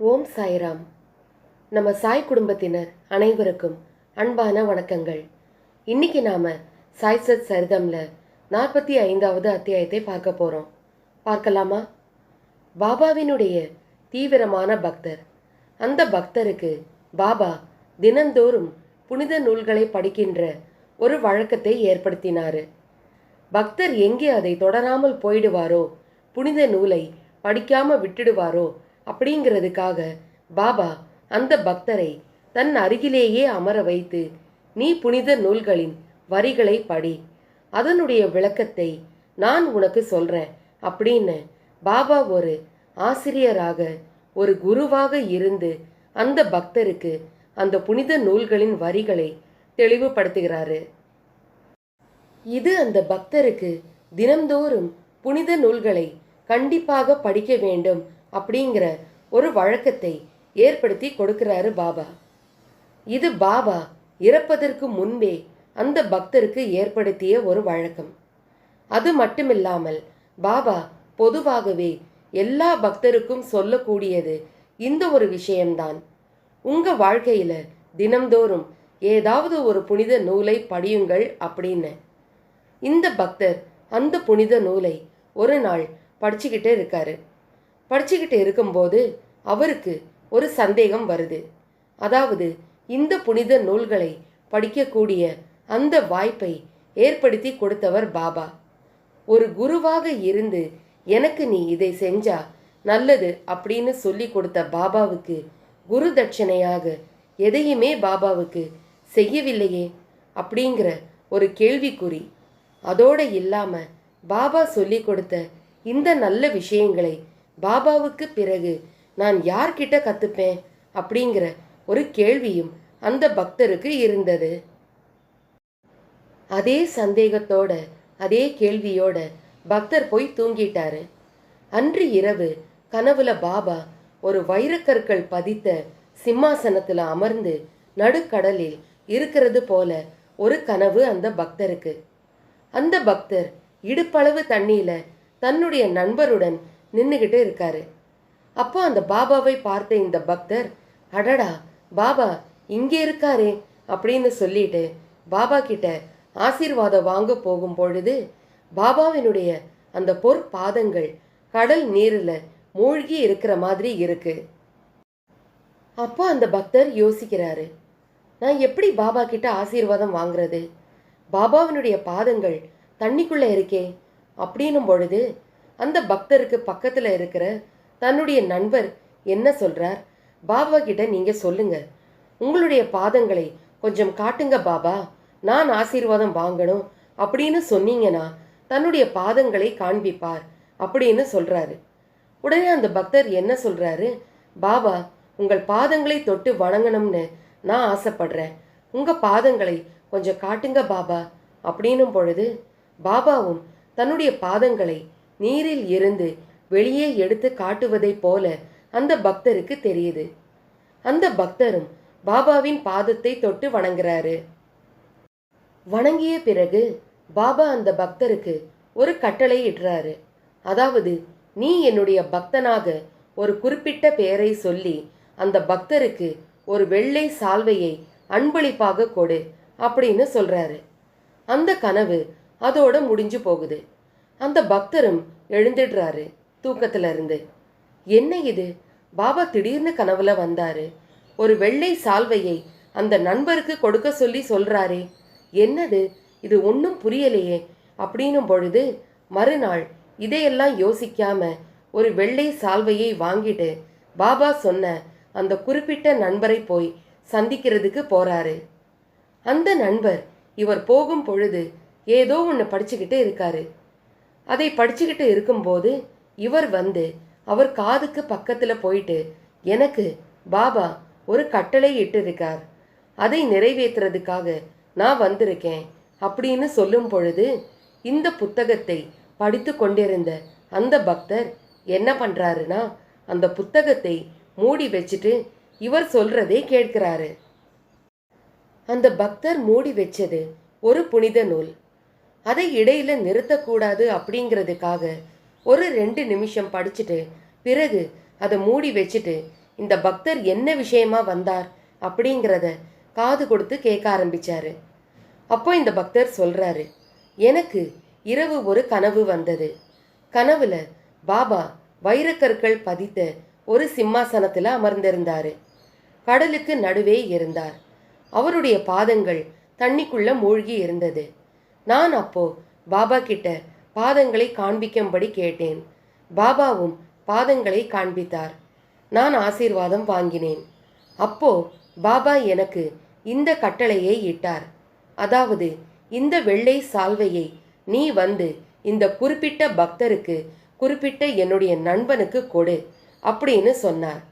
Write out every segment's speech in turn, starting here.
ஓம் சாய்ராம். நம்ம சாய் குடும்பத்தினர் அனைவருக்கும் அன்பான வணக்கங்கள். இன்னைக்கு நாம சாய் சத் சரிதம்ல நாற்பத்தி ஐந்தாவது அத்தியாயத்தை பார்க்க போறோம். பார்க்கலாமா? பாபாவினுடைய தீவிரமான பக்தர். அந்த பக்தருக்கு பாபா தினந்தோறும் புனித நூல்களை படிக்கின்ற ஒரு வழக்கத்தை ஏற்படுத்தினார். பக்தர் எங்கே அதை தொடராமல் போயிடுவாரோ புனித நூலை படிக்காமல் விட்டுடுவாரோ அப்படிங்கிறதுக்காக பாபா அந்த பக்தரை தன் அருகிலேயே அமர வைத்து நீ புனித நூல்களின் வரிகளை படி. அதனுடைய விளக்கத்தை நான் உனக்கு சொல்றேன் அப்படின்னு பாபா ஒரு ஆசிரியராக ஒரு குருவாக இருந்து அந்த பக்தருக்கு அந்த புனித நூல்களின் வரிகளை தெளிவுபடுத்துகிறாரு. இது அந்த பக்தருக்கு தினம்தோறும் புனித நூல்களை கண்டிப்பாக படிக்க வேண்டும் அப்படிங்கிற ஒரு வழக்கத்தை ஏற்படுத்தி கொடுக்கிறாரு பாபா. இது பாபா இறப்பதற்கு முன்பே அந்த பக்தருக்கு ஏற்படுத்திய ஒரு வழக்கம். அது மட்டுமில்லாமல் பாபா பொதுவாகவே எல்லா பக்தருக்கும் சொல்லக்கூடியது இந்த ஒரு விஷயம்தான். உங்க வாழ்க்கையில தினம்தோறும் ஏதாவது ஒரு புனித நூலை படியுங்கள் அப்படின்னு. இந்த பக்தர் அந்த புனித நூலை ஒரு நாள் படிச்சுக்கிட்டே இருக்காரு. படிச்சுக்கிட்டு இருக்கும்போது அவருக்கு ஒரு சந்தேகம் வருது. அதாவது இந்த புனித நூல்களை படிக்கக்கூடிய அந்த வாய்ப்பை ஏற்படுத்தி கொடுத்தவர் பாபா. ஒரு குருவாக இருந்து எனக்கு நீ இதை செஞ்சா நல்லது அப்படின்னு சொல்லி கொடுத்த பாபாவுக்கு குரு தட்சணையாக எதையுமே பாபாவுக்கு செய்யவில்லையே அப்படிங்கிற ஒரு கேள்விக்குறி. அதோட இல்லாமல் பாபா சொல்லி கொடுத்த இந்த நல்ல விஷயங்களை பாபாவுக்கு பிறகு நான் யார்கிட்ட கத்துப்பேன்? அப்படிங்கிற ஒரு கேள்வியும் அந்த பக்தருக்கு இருந்தது. அதே சந்தேகத்தோட அதே கேள்வியோட பக்தர் போய் தூங்கிட்டாரு. அன்று இரவு கனவுல பாபா ஒரு வைரக்கற்கள் பதித்த சிம்மாசனத்துல அமர்ந்து நடுக்கடலில் இருக்கிறது போல ஒரு கனவு அந்த பக்தருக்கு. அந்த பக்தர் இடுப்பளவு தண்ணியில தன்னுடைய நண்பருடன் நின்றுக்கிட்டு இருக்காரு. அப்போ அந்த பாபாவை பார்த்த இந்த பக்தர் அடடா பாபா இங்கே இருக்காரே அப்படின்னு சொல்லிட்டு பாபா கிட்ட ஆசீர்வாதம் வாங்க போகும் பொழுது பாபாவினுடைய அந்த பொற்பாதங்கள் கடல் நீரில் மூழ்கி இருக்கிற மாதிரி இருக்கு. அப்போ அந்த பக்தர் யோசிக்கிறாரு நான் எப்படி பாபா கிட்ட ஆசீர்வாதம் வாங்குறது? பாபாவினுடைய பாதங்கள் தண்ணிக்குள்ளே இருக்கே அப்படின்னும் பொழுது அந்த பக்தருக்கு பக்கத்தில் இருக்கிற தன்னுடைய நண்பர் என்ன சொல்றார்? பாபா கிட்ட நீங்க சொல்லுங்க. உங்களுடைய பாதங்களை கொஞ்சம் காட்டுங்க பாபா. நான் ஆசீர்வாதம் வாங்கணும். அப்படின்னு சொன்னீங்கன்னா தன்னுடைய பாதங்களை காண்பிப்பார் அப்படின்னு சொல்றாரு. உடனே அந்த பக்தர் என்ன சொல்றாரு? பாபா உங்கள் பாதங்களை தொட்டு வணங்கணும்னு நான் ஆசைப்படுறேன். உங்க பாதங்களை கொஞ்சம் காட்டுங்க பாபா. அப்படின்னும் பொழுது பாபாவும் தன்னுடைய பாதங்களை நீரில் இருந்து வெளியே எடுத்து காட்டுவதைப் போல அந்த பக்தருக்கு தெரியுது. அந்த பக்தரும் பாபாவின் பாதத்தை தொட்டு வணங்குறாரு. வணங்கிய பிறகு பாபா அந்த பக்தருக்கு ஒரு கட்டளை இடுறாரு அதாவது நீ என்னுடைய பக்தனாக ஒரு குறிப்பிட்ட பெயரை சொல்லி அந்த பக்தருக்கு ஒரு வெள்ளை சால்வையை அன்பளிப்பாக கொடு அப்படின்னு சொல்றாரு. அந்த கனவு அதோட முடிஞ்சு போகுது. அந்த பக்தரும் எழுந்துடுறாரு தூக்கத்துல இருந்து என்ன இது? பாபா திடீர்னு கனவுல வந்தாரு. ஒரு வெள்ளை சால்வையை அந்த நண்பருக்கு கொடுக்க சொல்லி சொல்றாரே. என்னது? இது ஒன்றும் புரியலையே. அப்படின்னும் பொழுது மறுநாள் இதையெல்லாம் யோசிக்காம ஒரு வெள்ளை சால்வையை வாங்கிட்டு பாபா சொன்ன அந்த குறிப்பிட்ட நண்பரை போய் சந்திக்கிறதுக்கு போறாரு. அந்த நண்பர் இவர் போகும் பொழுது ஏதோ ஒன்று படிச்சுக்கிட்டு இருக்காரு. அதை படிச்சுக்கிட்டு இருக்கும்போது இவர் வந்து அவர் காதுக்கு பக்கத்தில் போயிட்டு எனக்கு பாபா ஒரு கட்டளை இட்டிருக்கார். அதை நிறைவேற்றுறதுக்காக நான் வந்திருக்கேன் அப்படின்னு சொல்லும் பொழுது இந்த புத்தகத்தை படித்து கொண்டிருந்த அந்த பக்தர் என்ன பண்ணுறாருன்னா அந்த புத்தகத்தை மூடி வச்சுட்டு இவர் சொல்றதை கேட்கிறாரு. அந்த பக்தர் மூடி வச்சது ஒரு புனித நூல். அதை இடையில நிறுத்தக்கூடாது அப்படிங்கிறதுக்காக ஒரு ரெண்டு நிமிஷம் படிச்சுட்டு பிறகு அதை மூடி வச்சுட்டு இந்த பக்தர் என்ன விஷயமா வந்தார் அப்படிங்கிறத காது கொடுத்து கேட்க ஆரம்பிச்சாரு. அப்போ இந்த பக்தர் சொல்றாரு எனக்கு இரவு ஒரு கனவு வந்தது. கனவுல பாபா வைரக்கற்கள் பதித்த ஒரு சிம்மாசனத்தில் அமர்ந்திருந்தாரு. கடலுக்கு நடுவே இருந்தார். அவருடைய பாதங்கள் தண்ணிக்குள்ள மூழ்கி இருந்தது. நான் அப்போ பாபா கிட்ட பாதங்களை காண்பிக்கும்படி கேட்டேன். பாபாவும் பாதங்களை காண்பித்தார். நான் ஆசீர்வாதம் வாங்கினேன். அப்போ பாபா எனக்கு இந்த கட்டளையை இட்டார். அதாவது இந்த வெள்ளை சால்வையை நீ வந்து இந்த குறிப்பிட்ட பக்தருக்கு குறிப்பிட்ட என்னுடைய நண்பனுக்கு கொடு அப்படின்னு சொன்னார்.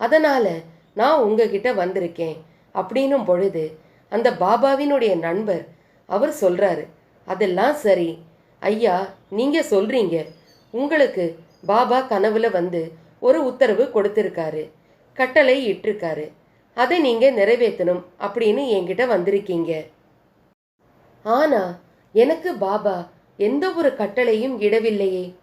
அதனால் நான் உங்ககிட்ட வந்திருக்கேன் அப்படின்னும் பொழுது அந்த பாபாவினுடைய நண்பர் அவர் சொல்கிறாரு அதெல்லாம் சரி. ஐயா நீங்க சொல்றீங்க. உங்களுக்கு பாபா கனவுல வந்து ஒரு உத்தரவு கொடுத்திருக்காரு. கட்டளை இட்டிருக்காரு. அதை நீங்க நிறைவேற்றணும் அப்படின்னு என்கிட்ட வந்திருக்கீங்க. ஆனா எனக்கு பாபா எந்த ஒரு கட்டளையும் இடவில்லையே.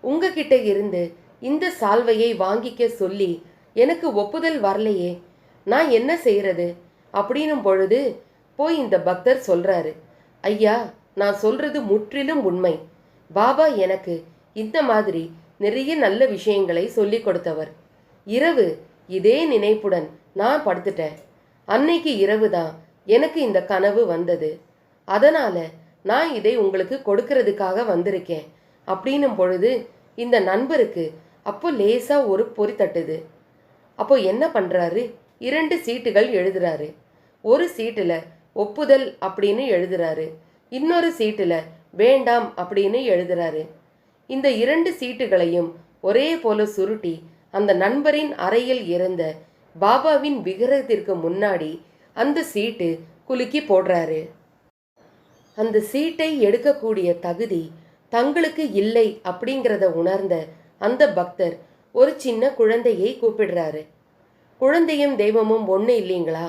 உங்ககிட்ட இருந்து இந்த சால்வையை வாங்கிக்க சொல்லி எனக்கு ஒப்புதல் வரலையே. நான் என்ன செய்யறது? அப்படின்னும் பொழுது போய் இந்த பக்தர் சொல்றாரு. ஐயா நான் சொல்றது முற்றிலும் உண்மை. பாபா எனக்கு இந்த மாதிரி நிறைய நல்ல விஷயங்களை சொல்லி கொடுத்தவர். இரவு இதே நினைப்புடன் நான் படுத்துட்டேன். அன்னைக்கு இரவு தான் எனக்கு இந்த கனவு வந்தது. அதனால நான் இதை உங்களுக்கு கொடுக்கறதுக்காக வந்திருக்கேன். அப்படின்னும் பொழுது இந்த நண்பருக்கு அப்போ லேசா ஒரு பொறி தட்டுது. அப்போ என்ன பண்ணுறாரு இரண்டு சீட்டுகள் எழுதுறாரு. ஒரு சீட்டில் ஒப்புதல் அப்படின்னு எழுதுறாரு. இன்னொரு சீட்டில் வேண்டாம் அப்படின்னு எழுதுறாரு. இந்த இரண்டு சீட்டுகளையும் ஒரே போல சுருட்டி அந்த நண்பரின் அறையில் இருந்த பாபாவின் விக்கிரகத்திற்கு முன்னாடி அந்த சீட்டு குலுக்கி போடுறாரு. அந்த சீட்டை எடுக்கக்கூடிய தகுதி தங்களுக்கு இல்லை அப்படிங்கிறத உணர்ந்த அந்த பக்தர் ஒரு சின்ன குழந்தையை கூப்பிடுறாரு. குழந்தையும் தெய்வமும் ஒன்று இல்லைங்களா?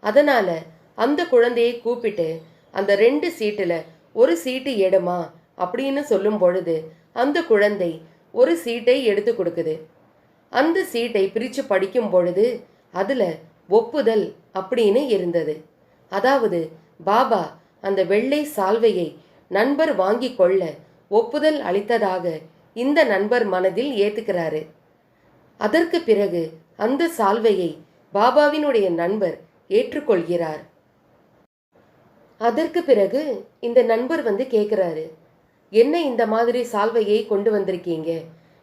அதனால அந்த குழந்தையை கூப்பிட்டு அந்த ரெண்டு சீட்டில் ஒரு சீட்டு எடுமா? அப்படின்னு சொல்லும் பொழுது அந்த குழந்தை ஒரு சீட்டை எடுத்து கொடுக்குது. அந்த சீட்டை பிரித்து படிக்கும் பொழுது அதில் ஒப்புதல் அப்படின்னு இருந்தது. அதாவது பாபா அந்த வெள்ளை சால்வையை நண்பர் வாங்கி கொள்ள ஒப்புதல் அளித்ததாக இந்த நண்பர் மனதில் ஏத்துக்கிறாரு. அதற்கு பிறகு அந்த சால்வையை பாபாவினுடைய நண்பர் ஏற்றுக்கொள்கிறார். அதற்கு பிறகு இந்த நண்பர் வந்து கேட்குறாரு என்ன இந்த மாதிரி சால்வையை கொண்டு வந்திருக்கீங்க?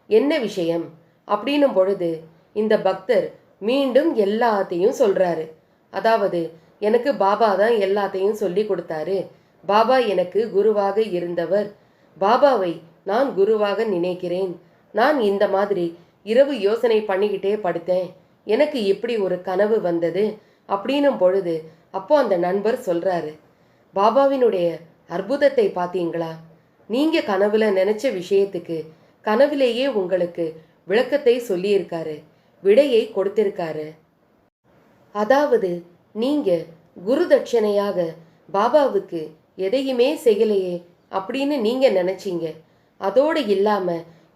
என்ன விஷயம்? அப்படின்னும் பொழுது இந்த பக்தர் மீண்டும் எல்லாத்தையும் சொல்கிறாரு அதாவது எனக்கு பாபா தான் எல்லாத்தையும் சொல்லி கொடுத்தாரு. பாபா எனக்கு குருவாக இருந்தவர். பாபாவை நான் குருவாக நினைக்கிறேன். நான் இந்த மாதிரி இரவு யோசனை பண்ணிக்கிட்டே படுத்தேன். எனக்கு இப்படி ஒரு கனவு வந்தது. அப்படின்னும் பொழுது அப்போ அந்த நண்பர் சொல்கிறாரு பாபாவினுடைய அற்புதத்தை பார்த்தீங்களா? நீங்க கனவுல நினைச்ச விஷயத்துக்கு கனவிலேயே உங்களுக்கு விளக்கத்தை சொல்லியிருக்காரு விடையை கொடுத்திருக்காரு. அதாவது நீங்க குரு தட்சணையாக பாபாவுக்கு எதையுமே செய்யலையே அப்படின்னு நீங்க நினைச்சீங்க. அதோடு இல்லாம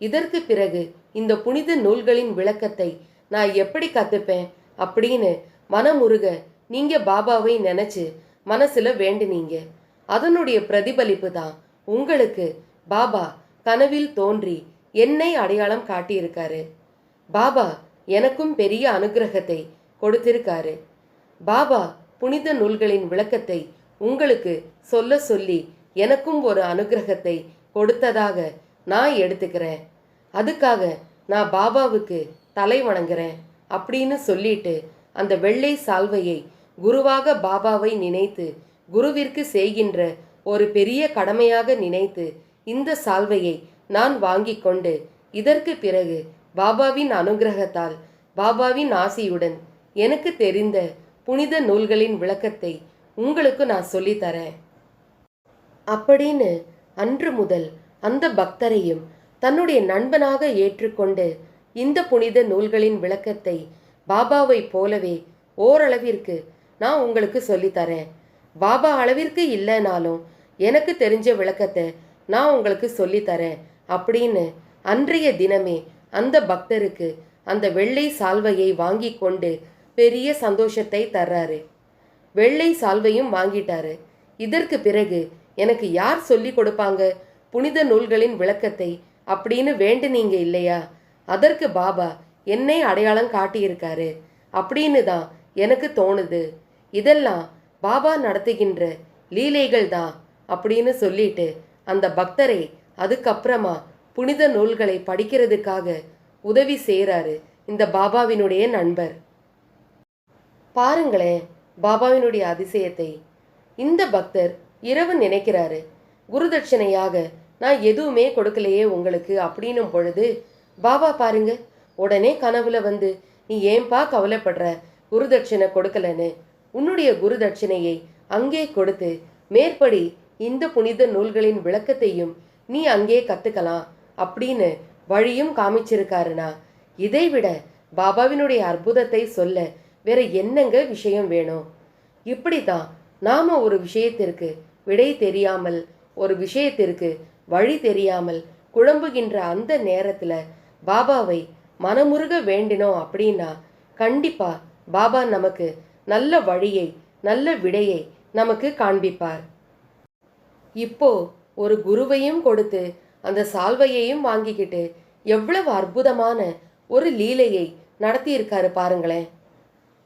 இதற்கு பிறகு இந்த புனித நூல்களின் விளக்கத்தை நான் எப்படி கத்துப்பேன் அப்படின்னு மனமுருக நீங்க பாபாவை நினைச்சு மனசுல வேண்டுனீங்க. அதனுடைய பிரதிபலிப்பு தான் உங்களுக்கு பாபா கனவில் தோன்றி என்னை அடையாளம் காட்டியிருக்காரு. பாபா எனக்கும் பெரிய அனுகிரகத்தை கொடுத்திருக்காரு. பாபா புனித நூல்களின் விளக்கத்தை உங்களுக்கு சொல்ல சொல்லி எனக்கும் ஒரு அனுகிரகத்தை கொடுத்ததாக நான் எடுத்துக்கிறேன். அதுக்காக நான் பாபாவுக்கு தலை வணங்குறேன் அப்படின்னு சொல்லிட்டு அந்த வெள்ளை சால்வையை குருவாக பாபாவை நினைத்து குருவிற்கு செய்கின்ற ஒரு பெரிய கடமையாக நினைத்து இந்த சால்வையை நான் வாங்கிக் கொண்டு இதற்கு பிறகு பாபாவின் அனுகிரகத்தால் பாபாவின் ஆசியுடன் எனக்கு தெரிந்த புனித நூல்களின் விளக்கத்தை உங்களுக்கு நான் சொல்லித்தரேன் அப்படின்னு அன்று முதல் அந்த பக்தரையும் தன்னுடைய நண்பனாக ஏற்றுக்கொண்டு இந்த புனித நூல்களின் விளக்கத்தை பாபாவைப் போலவே ஓரளவிற்கு நான் உங்களுக்கு சொல்லித்தரேன். பாபா அளவிற்கு இல்லைனாலும் எனக்கு தெரிஞ்ச விளக்கத்தை நான் உங்களுக்கு சொல்லித்தரேன் அப்படின்னு அன்றைய தினமே அந்த பக்தருக்கு அந்த வெள்ளை சால்வையை வாங்கி கொண்டு பெரிய சந்தோஷத்தை தர்றாரு. வெள்ளை சால்வையும் வாங்கிட்டாரு. இதற்கு பிறகு எனக்கு யார் சொல்லி கொடுப்பாங்க? புனித நூல்களின் விளக்கத்தை அப்படின்னு வேண்டுனீங்க இல்லையா? அதற்கு பாபா என்னை அடையாளம் காட்டியிருக்காரு அப்படின்னு தான் எனக்கு தோணுது. இதெல்லாம் பாபா நடத்துகின்ற லீலைகள் தான் அப்படின்னு சொல்லிட்டு அந்த பக்தரை அதுக்கப்புறமா புனித நூல்களை படிக்கிறதுக்காக உதவி செய்கிறாரு இந்த பாபாவினுடைய நண்பர். பாருங்களேன் பாபாவினுடைய அதிசயத்தை. இந்த பக்தர் இரவு நினைக்கிறாரு குருதட்சணையாக நான் எதுவுமே கொடுக்கலையே உங்களுக்கு அப்படின்னும் பொழுது பாபா பாருங்க உடனே கனவுல வந்து நீ ஏன்பா கவலைப்படுற? குருதட்சணை கொடுக்கலன்னு உன்னுடைய குரு தட்சிணையை அங்கே கொடுத்து மேற்படி இந்த புனித நூல்களின் விளக்கத்தையும் நீ அங்கே கத்துக்கலாம் அப்படின்னு வழியும் காமிச்சிருக்காருனா. இதைவிட பாபாவினுடைய அற்புதத்தை சொல்ல வேற என்னங்க விஷயம் வேணும்? இப்படித்தான் நாம ஒரு விஷயத்திற்கு விடை தெரியாமல் ஒரு விஷயத்திற்கு வழி தெரியாமல் குழம்புகின்ற அந்த நேரத்துல பாபாவை மனமுருக வேண்டினோம் அப்படின்னா கண்டிப்பா பாபா நமக்கு நல்ல வழியை நல்ல விடையை நமக்கு காண்பிப்பார். இப்போ ஒரு குருவையும் கொடுத்து அந்த சால்வையையும் வாங்கிக்கிட்டு எவ்வளவு அற்புதமான ஒரு லீலையை நடத்தியிருக்காரு பாருங்களேன்.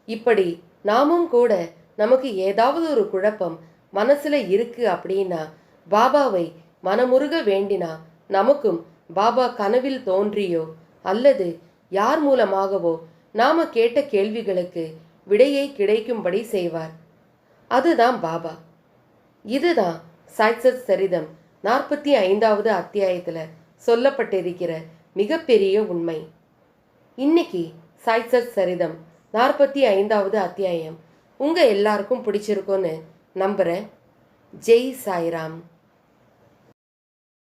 இப்படி நாமும் கூட நமக்கு ஏதாவது ஒரு குழப்பம் மனசுல இருக்கு அப்படின்னா பாபாவை மனமுருக வேண்டினா நமக்கும் பாபா கனவில் தோன்றியோ அல்லது யார் மூலமாகவோ நாம கேட்ட கேள்விகளுக்கு விடையை கிடைக்கும்படி செய்வார். அதுதான் பாபா. இதுதான் சாய்சத் சரிதம் நாற்பத்தி ஐந்தாவது அத்தியாயத்தில் சொல்லப்பட்டிருக்கிற மிகப்பெரிய உண்மை. இன்னைக்கு சாய்சத் சரிதம் நாற்பத்தி ஐந்தாவது அத்தியாயம் உங்கள் எல்லாருக்கும் பிடிச்சிருக்கோன்னு நம்புகிறேன் ஜெய் சாய்ராம்.